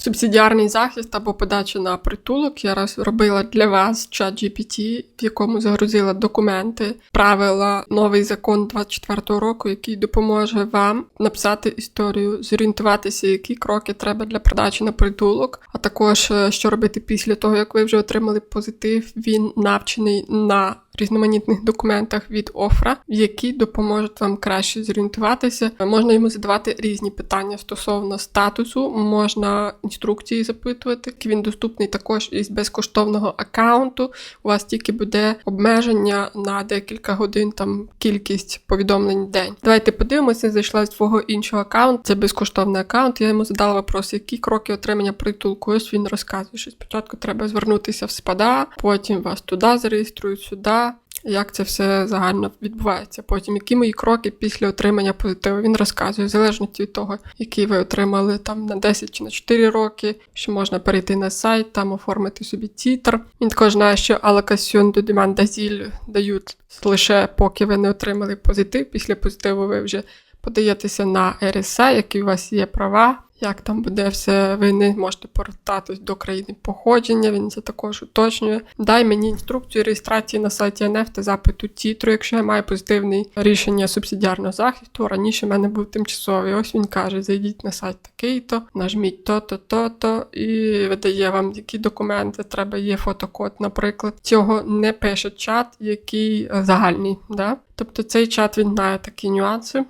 субсидіарний захист або подача на притулок. Я раз робила для вас чат GPT, в якому загрузила документи, правила, новий закон 24-го року, який допоможе вам написати історію, зорієнтуватися, які кроки треба для подачі на притулок, а також е, що робити після того, як ви вже отримали позитив. Він навчений на різноманітних документах від Офра, які допоможуть вам краще зорієнтуватися. Можна йому задавати різні питання стосовно статусу, можна інструкції запитувати. Він доступний також із безкоштовного аккаунту. У вас тільки буде обмеження на декілька годин, там кількість повідомлень в день. Давайте подивимося, зайшла з свого іншого аккаунту. Це безкоштовний аккаунт. Я йому задала вопрос, які кроки отримання притулку. Ось він розказує, що спочатку треба звернутися в спада, потім вас туди зареєструють, сюди. Як це все загально відбувається? Потім які мої кроки після отримання позитиву? Він розказує, в залежності від того, який ви отримали там на 10 чи на 4 роки, що можна перейти на сайт, там оформити собі тітр. Він також знає, що алокаціон до деман дазіль дають лише поки ви не отримали позитив. Після позитиву ви вже подаєтеся на РСА, які у вас є права. Як там буде все, ви не можете повертатись до країни походження, він це також уточнює. Дай мені інструкцію реєстрації на сайті НФ та запиту тітру, якщо я маю позитивне рішення субсидіарного захисту. Раніше в мене був тимчасовий. Ось він каже: зайдіть на сайт такий-то, нажміть то-то, то-то, і видає вам, які документи треба. Є фотокод, наприклад. Цього не пише чат, який е, загальний. Да? Тобто цей чат він знає такі нюанси.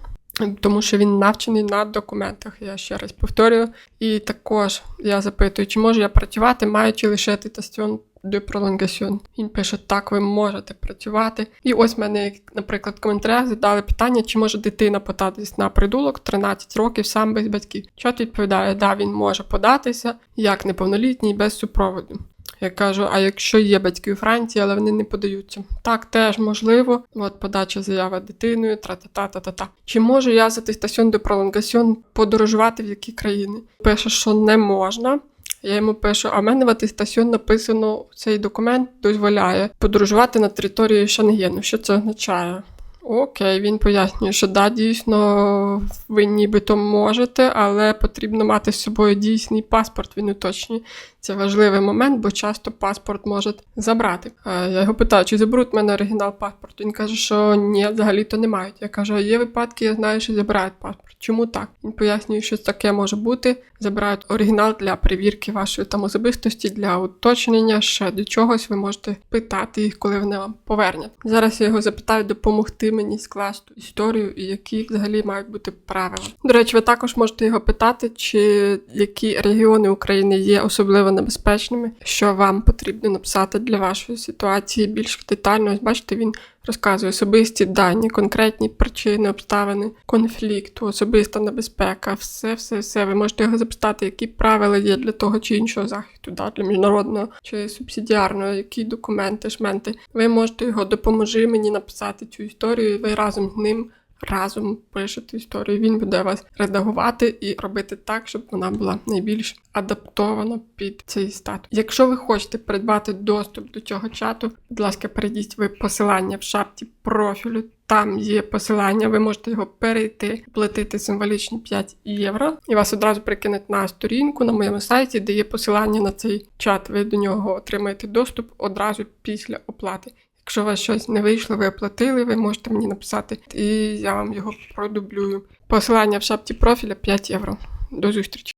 Тому що він навчений на документах, я ще раз повторюю. І також я запитую, чи можу я працювати, маючи лише тестаціон de prolongation. Він пише, так, ви можете працювати. І ось мене, наприклад, в коментарях задали питання, чи може дитина податись на придулок 13 років сам без батьків. Чот відповідає, да, він може податися як неповнолітній без супроводу. Я кажу, а якщо є батьки у Франції, але вони не подаються. Так, теж можливо. От подача заяви дитиною, тра-та-та-та-та-та. Чи можу я за тестаціон до пролонгаціон подорожувати в які країни? Пише, що не можна. Я йому пишу, а в мене в атестаціон написано цей документ дозволяє подорожувати на території Шенгену. Що це означає? Окей, він пояснює, що да, дійсно ви нібито можете, але потрібно мати з собою дійсний паспорт. Він уточнює. Це важливий момент, бо часто паспорт можуть забрати. А я його питаю, чи заберуть в мене оригінал паспорту. Він каже, що ні, взагалі-то не мають. Я кажу, є випадки, я знаю, що забирають паспорт. Чому так? Він пояснює, що таке може бути. Забирають оригінал для перевірки вашої там особистості, для уточнення ще до чогось. Ви можете питати їх, коли вони вам повернуть. Зараз я його запитаю допомогти мені скласти історію і які взагалі мають бути правила. До речі, ви також можете його питати, чи які регіони України є особливо небезпечними, що вам потрібно написати для вашої ситуації більш детально. Ось бачите, він розказує особисті дані, конкретні причини, обставини конфлікту, особиста небезпека, все, все, все. Ви можете його запитати, які правила є для того чи іншого захисту, да, для міжнародного чи субсидіарного, які документи, шменти. Ви можете його допоможи мені написати цю історію, ви разом з ним. Разом пишете історію, він буде вас редагувати і робити так, щоб вона була найбільш адаптована під цей статус. Якщо ви хочете придбати доступ до цього чату, будь ласка, перейдіть ви посилання в шапці профілю. Там є посилання, ви можете його перейти, платити символічні 5 євро, і вас одразу прикинуть на сторінку на моєму сайті, де є посилання на цей чат. Ви до нього отримаєте доступ одразу після оплати. Якщо у вас щось не вийшло, ви оплатили, ви можете мені написати, і я вам його продублюю. Посилання в шапці профіля 5 євро. До зустрічі!